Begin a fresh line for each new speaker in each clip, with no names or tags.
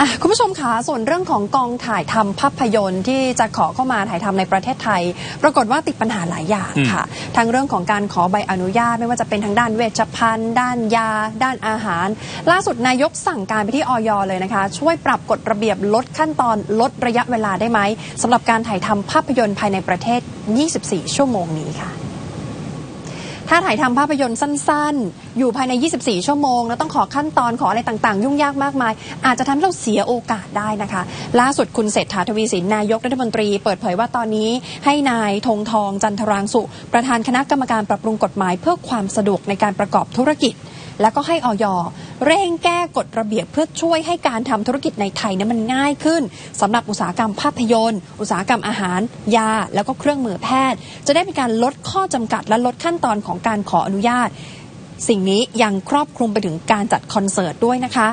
อะคุณผู้ชมคะส่วนเรื่องของกองถ่ายทำภาพยนตร์ที่จะขอเข้ามาถ่ายทำในประเทศไทย ปรากฏว่าติดปัญหาหลายอย่างค่ะ ทั้งเรื่องของการขอใบอนุญาต ไม่ว่าจะเป็นทางด้านเวชภัณฑ์ ด้านยา ด้านอาหาร ล่าสุดนายกสั่งการไปที่ออยเลยนะคะ ช่วยปรับกฎระเบียบลดขั้นตอนลดระยะเวลาได้ไหมสำหรับการถ่ายทำภาพยนตร์ภายในประเทศ 24 ชั่วโมงนี้ค่ะ ถ้าถ่ายทำภาพยนตร์สั้นๆ อยู่ภายใน 24 ชั่วโมง แล้วต้องขอขั้นตอนขออะไรต่างๆ ยุ่งยากมากมาย อาจจะทำให้เราเสียโอกาสได้นะคะ ล่าสุดคุณเศรษฐาทวีสินนายกรัฐมนตรีเปิดเผยว่าตอนนี้ให้นายธงทองจันทรางสุ ประธานคณะกรรมการปรับปรุงกฎหมาย เพื่อความสะดวกในการประกอบธุรกิจ แล้วก็ให้ออย เร่งแก้กฎระเบียบเพื่อช่วยให้การทำธุรกิจในไทยนั้นมันง่ายขึ้นสำหรับอุตสาหกรรมภาพยนตร์ อุตสาหกรรมอาหาร ยา แล้วก็เครื่องมือแพทย์ จะได้มีการลดข้อจำกัดและลดขั้นตอนของการขออนุญาต สิ่งนี้ยังครอบคลุมไปถึงการจัดคอนเสิร์ตด้วยนะคะ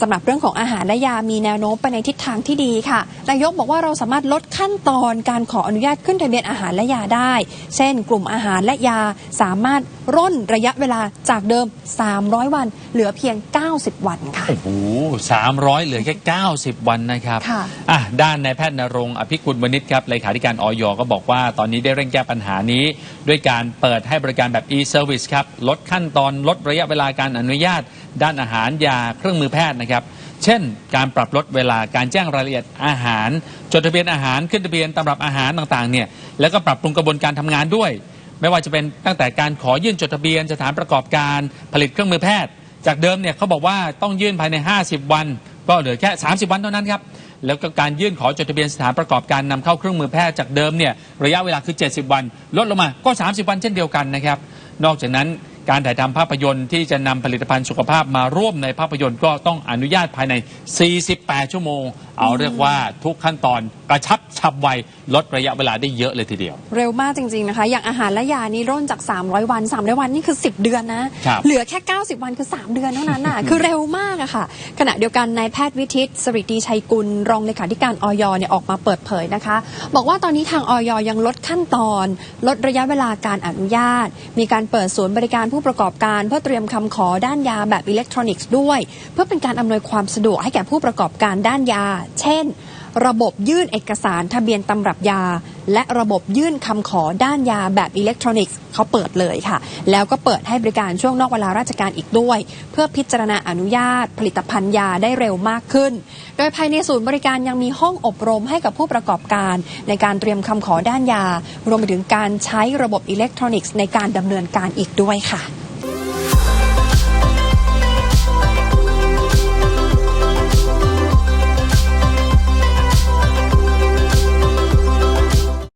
สำหรับเรื่องของอาหารและยามีแนวโน้มไปในทิศทางที่ดีค่ะ นายกบอกว่าเราสามารถลดขั้นตอนการขออนุญาตขึ้นทะเบียนอาหารและยาได้ เช่น กลุ่มอาหารและยาสามารถร่นระยะเวลาจากเดิม 300 วัน เหลือเพียง 90 วันค่ะ
โอ้โหสามร้อยเหลือแค่ 90 วันนะครับ
ค่ะ
อะด้านนายแพทย์นรงค์อภิกุลวณิชครับเลขาธิการออยก็บอกว่า ตอนนี้ได้เร่งแก้ปัญหานี้ ด้วยการเปิดให้บริการแบบ e-service ครับ ลดขั้นตอนลดระยะเวลาการอนุญาต ด้านอาหารยาเครื่องมือแพทย์นะครับ เช่น การปรับลดเวลาการแจ้งรายละเอียดอาหาร จดทะเบียนอาหารขึ้นทะเบียนตำรับอาหารต่างๆเนี่ยแล้วก็ปรับปรุงกระบวนการทำงานด้วย ไม่ว่าจะเป็นตั้งแต่การขอยื่นจดทะเบียนสถานประกอบการผลิตเครื่องมือแพทย์ จากเดิมเนี่ยเขาบอกว่าต้องยื่นภายใน 50 วัน ก็เหลือแค่ 30 วันเท่านั้นครับแล้วก็การยื่นขอจดทะเบียนสถานประกอบการนำเข้าเครื่องมือแพทย์จากเดิมเนี่ยระยะเวลาคือ 70 วัน ลดลงมาก็ 30 วันเช่นเดียวกันนะครับ นอกจากนั้น การถ่ายทำภาพยนตร์ที่จะนำผลิตภัณฑ์สุขภาพมาร่วมในภาพยนตร์ก็ต้องอนุญาตภายใน 48 ชั่วโมง เอาเรียกว่าทุกขั้นตอนกระชับฉับไวลดระยะเวลาได้เยอะเลยทีเดียว
เร็วมากจริง ๆนะคะ อย่างอาหารและยานี่ร่นจาก 300 วัน 300 วันนี่คือ 10 เดือนนะ
ครับ
เหลือแค่ 90 วันคือ 3 เดือนเท่านั้นน่ะคือเร็วมากอะค่ะ ขณะเดียวกันนายแพทย์วิทิตสริตีชัยกุล รองเลขาธิการออยเนี่ยออกมาเปิดเผยนะคะ บอกว่าตอนนี้ทางออยยังลดขั้นตอน ลดระยะเวลาการอนุญาต มีการเปิดศูนย์บริการผู้ประกอบการ เพื่อเตรียมคำขอด้านยาแบบอิเล็กทรอนิกส์ด้วย เพื่อเป็นการอำนวยความสะดวกให้แก่ผู้ประกอบการด้านยาเช่น ระบบยื่นเอกสารทะเบียนตำรับยา และระบบยื่นคำขอด้านยาแบบอิเล็กทรอนิกส์เขาเปิดเลยค่ะ แล้วก็เปิดให้บริการช่วงนอกเวลาราชการอีกด้วย เพื่อพิจารณาอนุญาต ผลิตภัณฑ์ยาได้เร็วมากขึ้น โดยภายในศูนย์บริการยังมีห้องอบรมให้กับผู้ประกอบการ ในการเตรียมคำขอด้านยา รวมไปถึงการใช้ระบบอิเล็กทรอนิกส์ในการดำเนินการอีกด้วยค่ะ